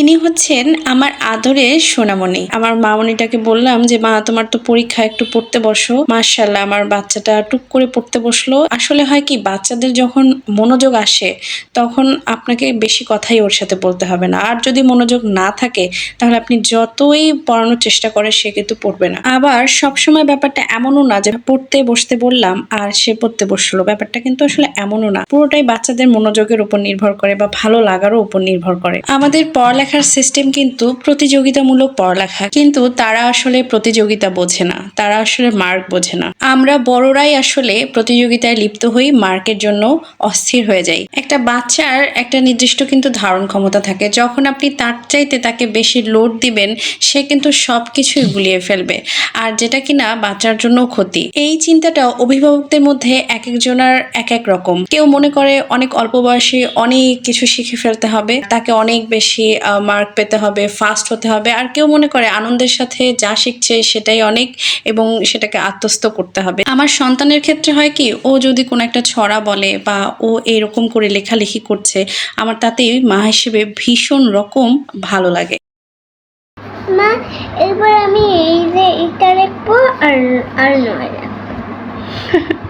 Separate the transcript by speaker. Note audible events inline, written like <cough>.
Speaker 1: ইনি হচ্ছেন আমার আদরের সোনামণি। আমার মামনিটাকে বললাম যে, মা, তোমার তো পরীক্ষা, একটু পড়তে বসো। মার্শাল্লাহ আমার বাচ্চাটা টুক করে পড়তে বসল। আসলে হয় কি, বাচ্চাদের যখন মনোযোগ আসে, তখন আপনাকে বেশি কথাই ওর সাথে বলতে হবে না। আর যদি মনোযোগ না থাকে, তাহলে আপনি যতই পড়ানোর চেষ্টা করে সে কিন্তু পড়বে না। আবার সবসময় ব্যাপারটা এমনও না যে, পড়তে বসতে বললাম, আর সে পড়তে বসল। ব্যাপারটা কিন্তু আসলে এমনও না। পুরোটাই বাচ্চাদের মনোযোগের উপর নির্ভর করে বা ভালো লাগারও উপর নির্ভর করে। আমাদের পড়ালেখার সিস্টেম কিন্তু প্রতিযোগিতামূলক পড়ালেখা। কিন্তু তারা আসলে প্রতিযোগিতা বোঝে না। তারা আসলে মার্ক বোঝে না। আমরা বড়রাই আসলে প্রতিযোগিতায় লিপ্ত হই মার্কের জন্য অস্থির হয়ে যাই। একটা বাচ্চার একটা নির্দিষ্ট কিন্তু ধারণ ক্ষমতা থাকে। যখন আপনি তার চাইতে তাকে বেশি লোড দিবেন, সে কিন্তু সব কিছুই গুলিয়ে ফেলবে। আর যেটা কিনা বাচ্চার জন্য ক্ষতি। এই চিন্তাটা অভিভাবকদের মধ্যে এক একজনের এক এক রকম। কেউ মনে করে অনেক অল্প বয়সে অনেক কিছু শিখে ফেলতে হবে। তাকে অনেক বেশি মার্ক পেতে হবে ফাস্ট হতে হবে। আর কেউ মনে করে আনন্দের সাথে যা শিখছে সেটাই অনেক এবং সেটাকে আত্মস্থ করতে হবে। আমার সন্তানের ক্ষেত্রে হয় কি ও যদি কোনো একটা ছড়া বলে বা ও এরকম করে লেখালেখি করছে আমার তাতেই মা হিসেবে ভীষণ রকম ভালো লাগে।
Speaker 2: মা এবার আমি এই যে এটা লিখব আর আর নয় <laughs>